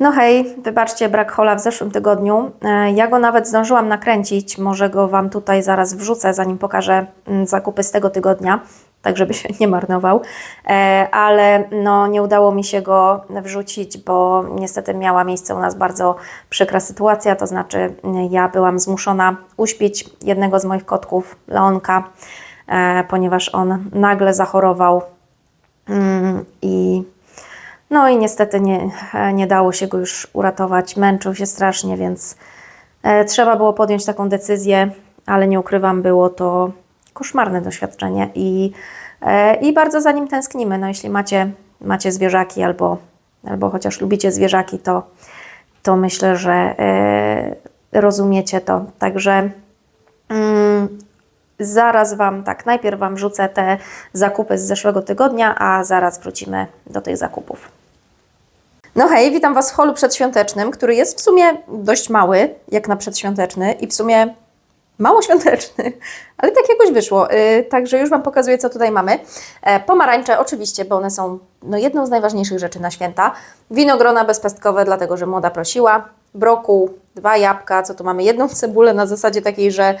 No hej, wybaczcie brak hola w zeszłym tygodniu. E, Ja go nawet zdążyłam nakręcić, może go Wam tutaj zaraz wrzucę, zanim pokażę mm, zakupy z tego tygodnia, tak żeby się nie marnował. E, Ale no, nie udało mi się go wrzucić, bo niestety miała miejsce u nas bardzo przykra sytuacja, to znaczy mm, ja byłam zmuszona uśpić jednego z moich kotków, Leonka, e, ponieważ on nagle zachorował Mm, i no i niestety nie, nie dało się go już uratować. Męczył się strasznie, więc e, trzeba było podjąć taką decyzję, ale nie ukrywam, było to koszmarne doświadczenie i, e, i bardzo za nim tęsknimy. No, jeśli macie, macie zwierzaki albo, albo chociaż lubicie zwierzaki, to, to myślę, że e, rozumiecie to. Także mm, zaraz Wam, tak, najpierw Wam rzucę te zakupy z zeszłego tygodnia, a zaraz wrócimy do tych zakupów. No hej, witam Was w holu przedświątecznym, który jest w sumie dość mały, jak na przedświąteczny i w sumie mało świąteczny, ale tak jakoś wyszło. Yy, także już Wam pokazuję, co tutaj mamy. E, pomarańcze oczywiście, bo one są no, jedną z najważniejszych rzeczy na święta. Winogrona bezpestkowe, dlatego że młoda prosiła. Brokuł, dwa jabłka, co tu mamy? Jedną cebulę na zasadzie takiej, że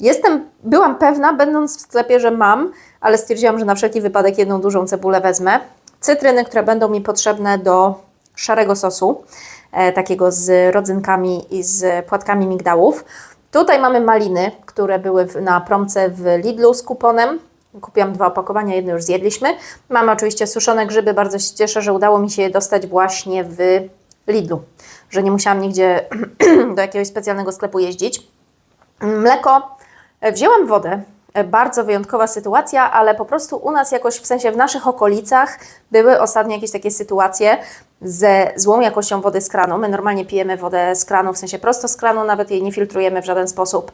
Jestem, byłam pewna, będąc w sklepie, że mam, ale stwierdziłam, że na wszelki wypadek jedną dużą cebulę wezmę. Cytryny, które będą mi potrzebne do szarego sosu, e, takiego z rodzynkami i z płatkami migdałów. Tutaj mamy maliny, które były na promce w Lidlu z kuponem. Kupiłam dwa opakowania, jedno już zjedliśmy. Mamy oczywiście suszone grzyby, bardzo się cieszę, że udało mi się je dostać właśnie w Lidlu, że nie musiałam nigdzie do jakiegoś specjalnego sklepu jeździć. Mleko. E, Wzięłam wodę. E, Bardzo wyjątkowa sytuacja, ale po prostu u nas jakoś, w sensie w naszych okolicach były ostatnio jakieś takie sytuacje ze złą jakością wody z kranu. My normalnie pijemy wodę z kranu, w sensie prosto z kranu, nawet jej nie filtrujemy w żaden sposób.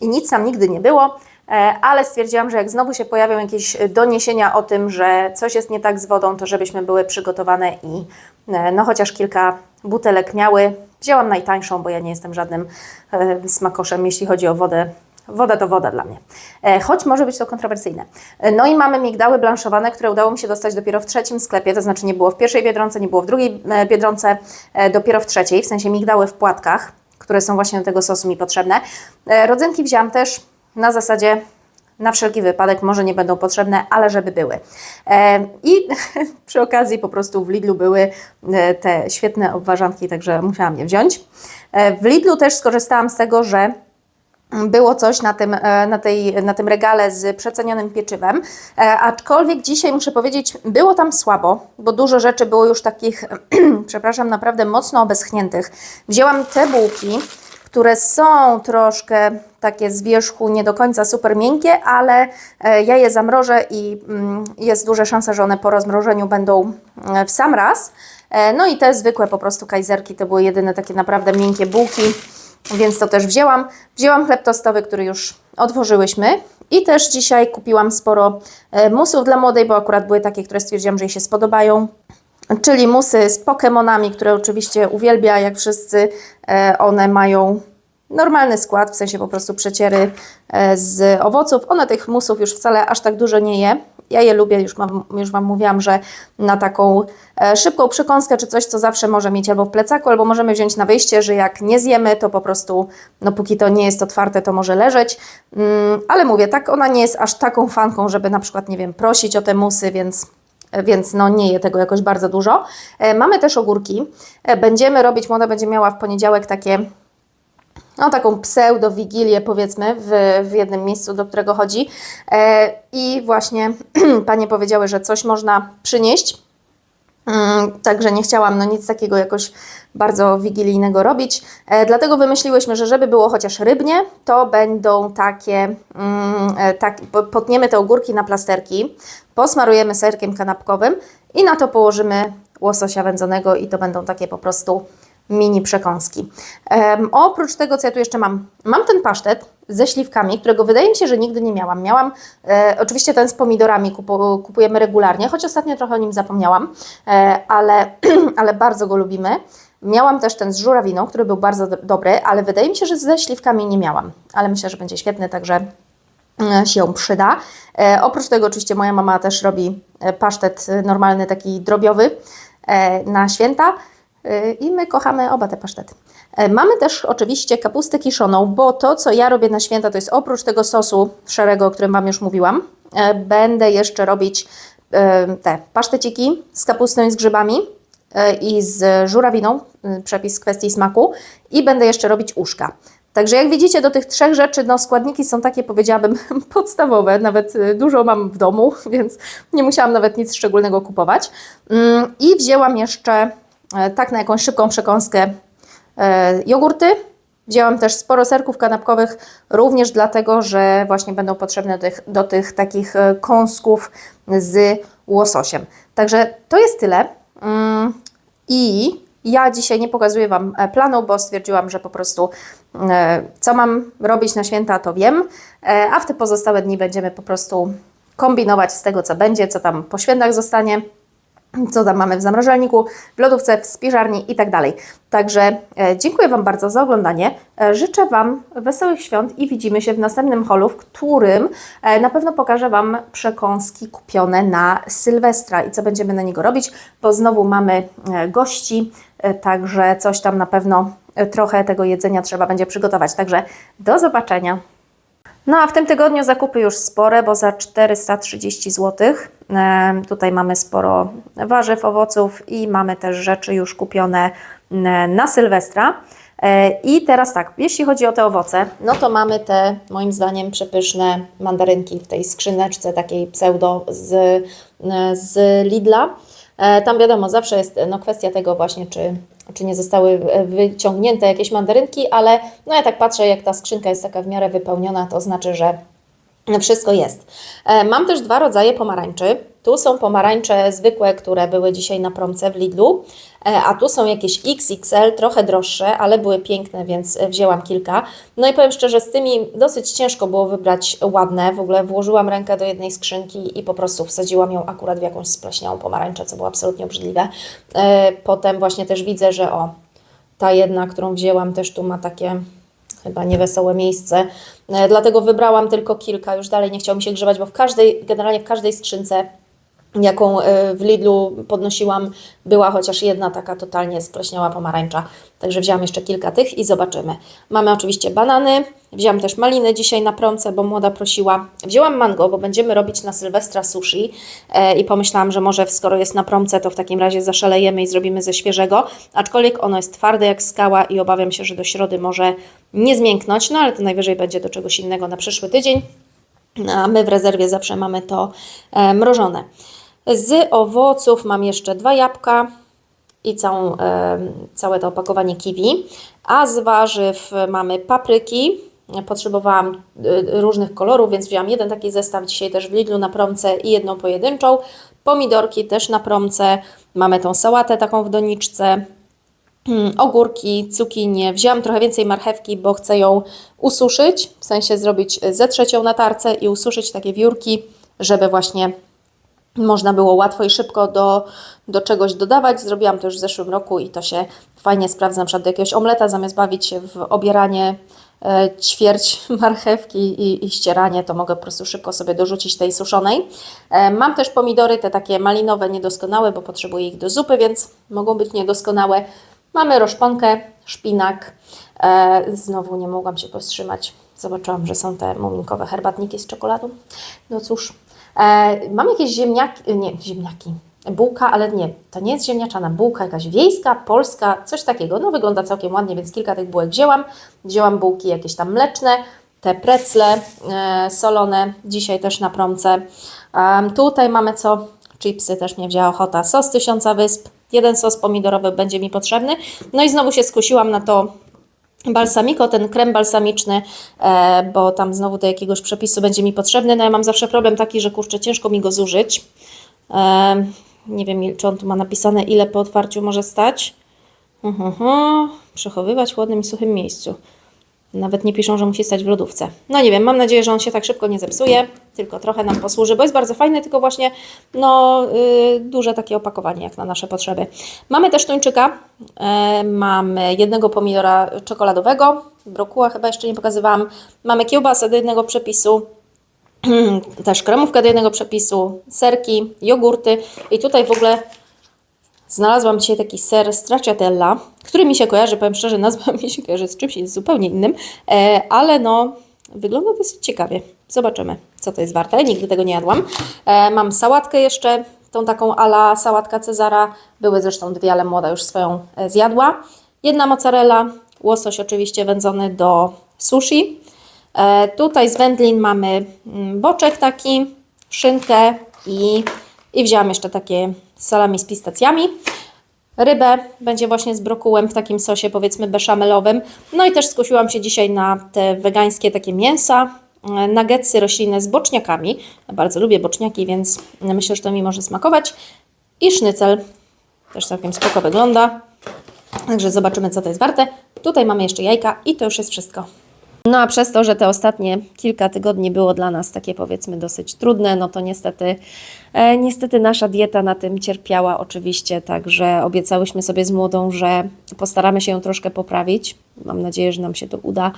I nic tam nigdy nie było. E, Ale stwierdziłam, że jak znowu się pojawią jakieś doniesienia o tym, że coś jest nie tak z wodą, to żebyśmy były przygotowane i e, no chociaż kilka butelek miały. Wzięłam najtańszą, bo ja nie jestem żadnym smakoszem, jeśli chodzi o wodę. Woda to woda dla mnie. E, choć może być to kontrowersyjne. E, No i mamy migdały blanszowane, które udało mi się dostać dopiero w trzecim sklepie, to znaczy nie było w pierwszej Biedronce, nie było w drugiej e, Biedronce, dopiero w trzeciej, w sensie migdały w płatkach, które są właśnie do tego sosu mi potrzebne. Rodzynki wzięłam też na zasadzie na wszelki wypadek, może nie będą potrzebne, ale żeby były. I przy okazji po prostu w Lidlu były te świetne obwarzanki, także musiałam je wziąć. W Lidlu też skorzystałam z tego, że było coś na tym, e, na, tej, na tym regale z przecenionym pieczywem, e, aczkolwiek dzisiaj muszę powiedzieć, było tam słabo, bo dużo rzeczy było już takich, przepraszam, naprawdę mocno obeschniętych. Wzięłam te bułki, które są troszkę takie z wierzchu nie do końca super miękkie, ale e, ja je zamrożę i mm, jest duża szansa, że one po rozmrożeniu będą w sam raz. No i te zwykłe po prostu kajzerki to były jedyne takie naprawdę miękkie bułki, więc to też wzięłam. Wzięłam chleb tostowy, który już otworzyłyśmy i też dzisiaj kupiłam sporo e, musów dla młodej, bo akurat były takie, które stwierdziłam, że jej się spodobają. Czyli musy z Pokemonami, które oczywiście uwielbia, jak wszyscy. E, One mają normalny skład, w sensie po prostu przeciery e, z owoców. One tych musów już wcale aż tak dużo nie je. Ja je lubię, już, mam, już Wam mówiłam, że na taką e, szybką przekąskę czy coś, co zawsze może mieć albo w plecaku, albo możemy wziąć na wyjście, że jak nie zjemy, to po prostu, no póki to nie jest otwarte, to może leżeć. Mm, ale mówię, tak ona nie jest aż taką fanką, żeby na przykład, nie wiem, prosić o te musy, więc więc no nie je tego jakoś bardzo dużo. E, Mamy też ogórki. E, Będziemy robić, młoda będzie miała w poniedziałek takie, no taką pseudo-wigilię powiedzmy w, w jednym miejscu, do którego chodzi. E, I właśnie panie powiedziały, że coś można przynieść. Mm, Także nie chciałam no nic takiego jakoś bardzo wigilijnego robić. E, dlatego wymyśliłyśmy, że żeby było chociaż rybnie, to będą takie, mm, e, tak, po- potniemy te ogórki na plasterki, posmarujemy serkiem kanapkowym i na to położymy łososia wędzonego i to będą takie po prostu mini przekąski. Em, oprócz tego, co ja tu jeszcze mam, mam ten pasztet ze śliwkami, którego wydaje mi się, że nigdy nie miałam. Miałam e, oczywiście ten z pomidorami, kupu, kupujemy regularnie, choć ostatnio trochę o nim zapomniałam, e, ale, ale bardzo go lubimy. Miałam też ten z żurawiną, który był bardzo do, dobry, ale wydaje mi się, że ze śliwkami nie miałam. Ale myślę, że będzie świetny, także e, się przyda. E, oprócz tego oczywiście moja mama też robi e, pasztet e, normalny, taki drobiowy e, na święta. Y, I my kochamy oba te pasztety. E, Mamy też oczywiście kapustę kiszoną, bo to, co ja robię na święta, to jest oprócz tego sosu szarego, o którym Wam już mówiłam, e, będę jeszcze robić e, te paszteciki z kapustą i z grzybami i z żurawiną, y, przepis kwestii smaku i będę jeszcze robić uszka. Także jak widzicie, do tych trzech rzeczy no, składniki są takie, powiedziałabym, podstawowe. Nawet y, dużo mam w domu, więc nie musiałam nawet nic szczególnego kupować. Mm, I wzięłam jeszcze tak na jakąś szybką przekąskę e, jogurty. Wzięłam też sporo serków kanapkowych, również dlatego, że właśnie będą potrzebne do tych, do tych takich e, kąsków z łososiem. Także to jest tyle. Mm, I ja dzisiaj nie pokazuję Wam e, planu, bo stwierdziłam, że po prostu e, co mam robić na święta, to wiem, e, a w te pozostałe dni będziemy po prostu kombinować z tego, co będzie, co tam po świętach zostanie co tam mamy w zamrażalniku, w lodówce, w spiżarni i tak dalej. Także e, dziękuję Wam bardzo za oglądanie. E, życzę Wam wesołych świąt i widzimy się w następnym holu, w którym e, na pewno pokażę Wam przekąski kupione na Sylwestra i co będziemy na niego robić, bo znowu mamy gości, także coś tam na pewno trochę tego jedzenia trzeba będzie przygotować. Także do zobaczenia. No a w tym tygodniu zakupy już spore, bo za 430 zł. Tutaj mamy sporo warzyw, owoców i mamy też rzeczy już kupione na Sylwestra. E, I teraz tak, jeśli chodzi o te owoce, no to mamy te moim zdaniem przepyszne mandarynki w tej skrzyneczce takiej pseudo z, e, z Lidla. E, Tam wiadomo, zawsze jest no, kwestia tego właśnie, czy, czy nie zostały e, wyciągnięte jakieś mandarynki, ale no ja tak patrzę, jak ta skrzynka jest taka w miarę wypełniona, to znaczy, że wszystko jest. E, Mam też dwa rodzaje pomarańczy. Tu są pomarańcze zwykłe, które były dzisiaj na promce w Lidlu, e, a tu są jakieś XXL, trochę droższe, ale były piękne, więc e, wzięłam kilka. No i powiem szczerze, z tymi dosyć ciężko było wybrać ładne. W ogóle włożyłam rękę do jednej skrzynki i po prostu wsadziłam ją akurat w jakąś spleśniałą pomarańczę, co było absolutnie obrzydliwe. E, Potem właśnie też widzę, że o, ta jedna, którą wzięłam, też tu ma takie chyba niewesołe miejsce. Dlatego wybrałam tylko kilka, już dalej nie chciało mi się grzebać, bo w każdej, generalnie w każdej skrzynce, jaką e, w Lidlu podnosiłam, była chociaż jedna taka totalnie spleśniała pomarańcza. Także wzięłam jeszcze kilka tych i zobaczymy. Mamy oczywiście banany, wzięłam też maliny dzisiaj na promce, bo młoda prosiła. Wzięłam mango, bo będziemy robić na Sylwestra sushi e, i pomyślałam, że może skoro jest na promce, to w takim razie zaszalejemy i zrobimy ze świeżego, aczkolwiek ono jest twarde jak skała i obawiam się, że do środy może nie zmięknąć, no ale to najwyżej będzie do czegoś innego na przyszły tydzień. A my w rezerwie zawsze mamy to e, mrożone. Z owoców mam jeszcze dwa jabłka i całą, e, całe to opakowanie kiwi. A z warzyw mamy papryki. Potrzebowałam e, różnych kolorów, więc wzięłam jeden taki zestaw dzisiaj też w Lidlu na promce i jedną pojedynczą. Pomidorki też na promce. Mamy tą sałatę taką w doniczce. Mm, ogórki, cukinie. Wzięłam trochę więcej marchewki, bo chcę ją ususzyć, w sensie zrobić zetrzeć ją na tarce i ususzyć takie wiórki, żeby właśnie można było łatwo i szybko do, do czegoś dodawać. Zrobiłam to już w zeszłym roku i to się fajnie sprawdza, na przykład do jakiegoś omleta, zamiast bawić się w obieranie e, ćwierć marchewki i, i ścieranie, to mogę po prostu szybko sobie dorzucić tej suszonej. E, mam też pomidory, te takie malinowe, niedoskonałe, bo potrzebuję ich do zupy, więc mogą być niedoskonałe. Mamy roszponkę, szpinak. E, znowu nie mogłam się powstrzymać. Zobaczyłam, że są te muminkowe herbatniki z czekoladą. No cóż, mam jakieś ziemniaki, nie, ziemniaki, bułka, ale nie, to nie jest ziemniaczana, bułka jakaś wiejska, polska, coś takiego. No wygląda całkiem ładnie, więc kilka tych bułek wzięłam. Wzięłam bułki jakieś tam mleczne, te precle e, solone, dzisiaj też na promce. Tutaj mamy co? Chipsy też mnie wzięła ochota. Sos tysiąca wysp, jeden sos pomidorowy będzie mi potrzebny. No i znowu się skusiłam na to balsamico, ten krem balsamiczny, e, bo tam znowu do jakiegoś przepisu będzie mi potrzebny. No ja mam zawsze problem taki, że kurczę, ciężko mi go zużyć. E, nie wiem, czy on tu ma napisane, ile po otwarciu może stać. Mhm, mhm. Przechowywać w chłodnym i suchym miejscu. Nawet nie piszą, że musi stać w lodówce. No nie wiem, mam nadzieję, że on się tak szybko nie zepsuje, tylko trochę nam posłuży, bo jest bardzo fajny, tylko właśnie no, yy, duże takie opakowanie jak na nasze potrzeby. Mamy też tuńczyka, e, mamy jednego pomidora czekoladowego, brokuła chyba jeszcze nie pokazywałam, mamy kiełbasę do jednego przepisu, też kremówkę do jednego przepisu, serki, jogurty. I tutaj w ogóle Znalazłam dzisiaj taki ser stracciatella, który mi się kojarzy, powiem szczerze, nazwa mi się kojarzy z czymś zupełnie innym, e, ale no wygląda dosyć ciekawie. Zobaczymy, co to jest warte. Nigdy tego nie jadłam. E, mam sałatkę jeszcze, tą taką ala sałatka Cezara. Były zresztą dwie, ale młoda już swoją e, zjadła. Jedna mozzarella, łosoś oczywiście wędzony do sushi. Tutaj z wędlin mamy mm, boczek taki, szynkę i, i wzięłam jeszcze takie salami z pistacjami. Rybę będzie właśnie z brokułem w takim sosie powiedzmy beszamelowym. No i też skusiłam się dzisiaj na te wegańskie takie mięsa, e, nuggetsy roślinne z boczniakami. Bardzo lubię boczniaki, więc myślę, że to mi może smakować. I sznycel, też całkiem spoko wygląda. Także zobaczymy, co to jest warte. Tutaj mamy jeszcze jajka i to już jest wszystko. No a przez to, że te ostatnie kilka tygodni było dla nas takie powiedzmy dosyć trudne, no to niestety, e, niestety nasza dieta na tym cierpiała oczywiście, także obiecałyśmy sobie z młodą, że postaramy się ją troszkę poprawić. Mam nadzieję, że nam się to uda.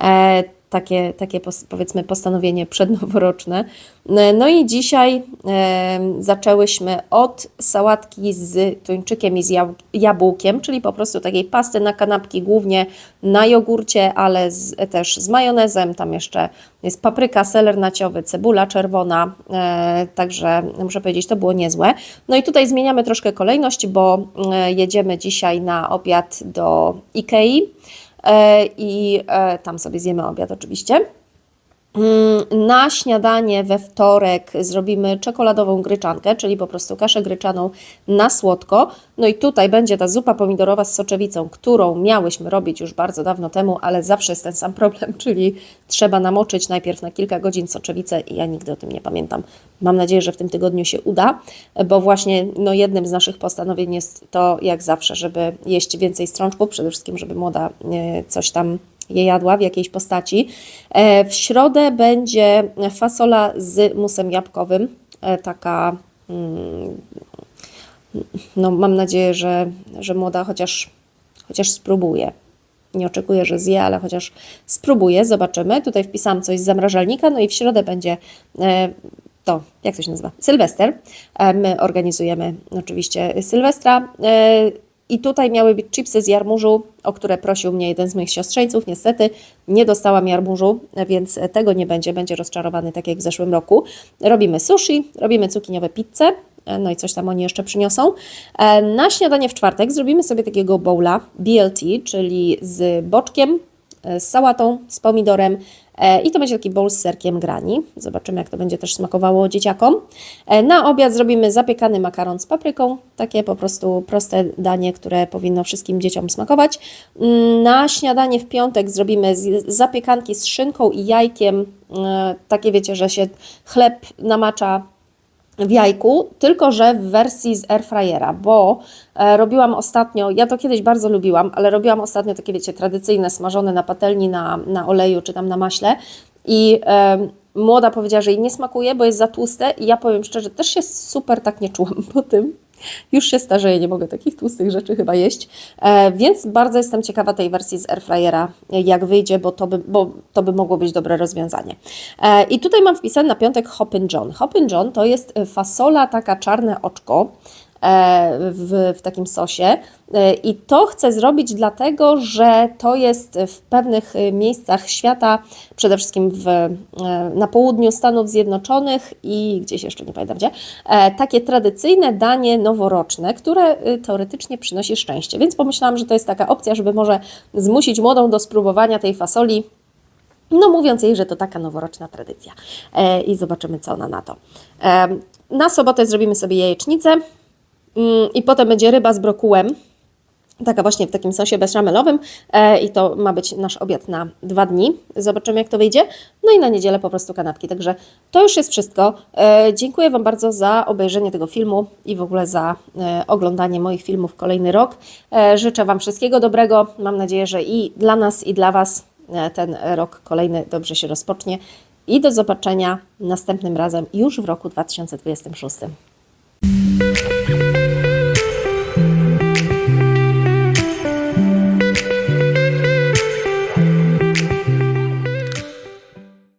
E, takie, takie powiedzmy postanowienie przednoworoczne. E, No i dzisiaj e, zaczęłyśmy od sałatki z tuńczykiem i z jab- jabłkiem, czyli po prostu takiej pasty na kanapki, głównie na jogurcie, ale z, też z majonezem. Tam jeszcze jest papryka, seler naciowy, cebula czerwona, e, także muszę powiedzieć, to było niezłe. No i tutaj zmieniamy troszkę kolejność, bo jedziemy dzisiaj na obiad do Ikei i e, tam sobie zjemy obiad oczywiście. Mm, Na śniadanie we wtorek zrobimy czekoladową gryczankę, czyli po prostu kaszę gryczaną na słodko. No i tutaj będzie ta zupa pomidorowa z soczewicą, którą miałyśmy robić już bardzo dawno temu, ale zawsze jest ten sam problem, czyli trzeba namoczyć najpierw na kilka godzin soczewicę i ja nigdy o tym nie pamiętam. Mam nadzieję, że w tym tygodniu się uda, bo właśnie no, jednym z naszych postanowień jest to, jak zawsze, żeby jeść więcej strączków, przede wszystkim, żeby młoda e, coś tam je jadła w jakiejś postaci. E, W środę będzie fasola z musem jabłkowym, e, taka, mm, no mam nadzieję, że, że młoda chociaż, chociaż spróbuje. Nie oczekuję, że zje, ale chociaż spróbuję, zobaczymy. Tutaj wpisałam coś z zamrażalnika, no i w środę będzie e, to, jak to się nazywa? Sylwester. My organizujemy oczywiście Sylwestra. I tutaj miały być chipsy z jarmużu, o które prosił mnie jeden z moich siostrzeńców. Niestety nie dostałam jarmużu, więc tego nie będzie. Będzie rozczarowany, tak jak w zeszłym roku. Robimy sushi, robimy cukiniowe pizze. No i coś tam oni jeszcze przyniosą. E, Na śniadanie w czwartek zrobimy sobie takiego bowla BLT, czyli z boczkiem, e, z sałatą, z pomidorem i to będzie taki bowl z serkiem grani. Zobaczymy, jak to będzie też smakowało dzieciakom. E, Na obiad zrobimy zapiekany makaron z papryką, takie po prostu proste danie, które powinno wszystkim dzieciom smakować. Mm, Na śniadanie w piątek zrobimy zapiekanki z szynką i jajkiem, e, takie wiecie, że się chleb namacza w jajku, tylko że w wersji z airfryera, bo e, robiłam ostatnio, ja to kiedyś bardzo lubiłam, ale robiłam ostatnio takie, wiecie, tradycyjne, smażone na patelni, na, na oleju czy tam na maśle i e, młoda powiedziała, że jej nie smakuje, bo jest za tłuste i ja powiem szczerze, też się super tak nie czułam po tym. Już się starzeję, nie mogę takich tłustych rzeczy chyba jeść, e, więc bardzo jestem ciekawa tej wersji z airfryera, e, jak wyjdzie, bo to by, bo to by mogło być dobre rozwiązanie. E, I tutaj mam wpisane na piątek Hoppin' John. Hoppin' John to jest fasola taka czarne oczko, w, w takim sosie. E, I to chcę zrobić dlatego, że to jest w pewnych e, miejscach świata, przede wszystkim w, e, na południu Stanów Zjednoczonych i gdzieś jeszcze nie pamiętam gdzie, e, takie tradycyjne danie noworoczne, które e, teoretycznie przynosi szczęście. Więc pomyślałam, że to jest taka opcja, żeby może zmusić młodą do spróbowania tej fasoli no mówiąc jej, że to taka noworoczna tradycja. E, I zobaczymy, co ona na to. E, na sobotę zrobimy sobie jajecznicę i potem będzie ryba z brokułem. Taka właśnie w takim sosie beszamelowym e, i to ma być nasz obiad na dwa dni. Zobaczymy, jak to wyjdzie. No i na niedzielę po prostu kanapki. Także to już jest wszystko. E, dziękuję Wam bardzo za obejrzenie tego filmu i w ogóle za e, oglądanie moich filmów kolejny rok. Życzę Wam wszystkiego dobrego. Mam nadzieję, że i dla nas, i dla Was ten rok kolejny dobrze się rozpocznie. I do zobaczenia następnym razem już w roku 2026.